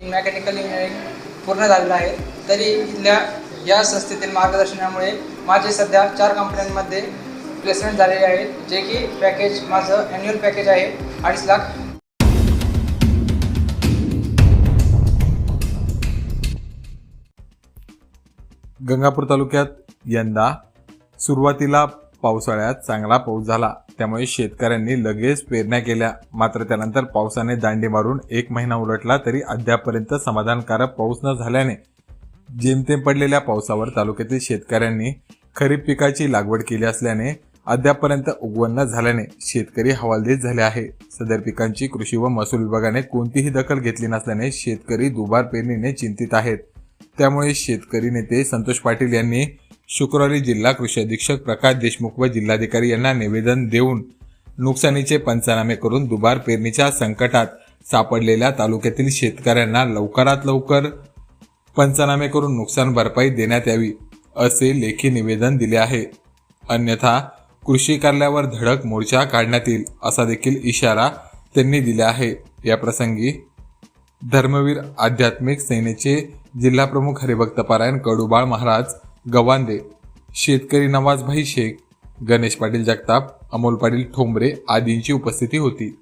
Mechanical engineering पूर्ण झालेलं आहे. तरी इथल्या या संस्थेतील मार्गदर्शनामुळे माझे सध्या चार कंपन्यांमध्ये प्लेसमेंट झालेले आहे जे की पॅकेज माझं ॲन्युअल पॅकेज आहे अडीच लाख. गंगापूर तालुक्यात यंदा सुरुवातीला पावसाळ्यात चांगला पाऊस झाला. त्यामुळे शेतकऱ्यांनी लगेच पेरण्या केल्या. मात्र त्यानंतर पावसाने दांडी मारून एक महिना उलटला तरी अद्यापर्यंत समाधानकारक पाऊस न झाल्याने जेमतेम पडलेल्या पावसावर तालुक्यातील शेतकऱ्यांनी खरीप पिकाची लागवड केली असल्याने अद्यापर्यंत उगवण न झाल्याने शेतकरी हवालदिल झाले आहे. सदर पिकांची कृषी व महसूल विभागाने कोणतीही दखल घेतली नसल्याने शेतकरी दुबार पेरणीने चिंतित आहेत. त्यामुळे शेतकरी नेते संतोष पाटील यांनी शुक्रवारी जिल्हा कृषी अधीक्षक प्रकाश देशमुख व जिल्हाधिकारी यांना निवेदन देऊन नुकसानीचे पंचनामे करून दुबार पेरणीच्या संकटात सापडलेल्या तालुक्यातील शेतकऱ्यांना लवकरात लवकर पंचनामे करून नुकसान भरपाई देण्यात यावी असे लेखी निवेदन दिले आहे. अन्यथा कृषी कार्यालयावर धडक मोर्चा काढण्यात येईल असा देखील इशारा त्यांनी दिला आहे. या प्रसंगी धर्मवीर आध्यात्मिक सेनेचे जिल्हाप्रमुख हरिभक्त पारायण कडुबाळ महाराज गवांदे शेतकरी नवाजभाई शेख गणेश पाटील जगताप अमोल पाटील ठोंबरे आदींची उपस्थिती होती.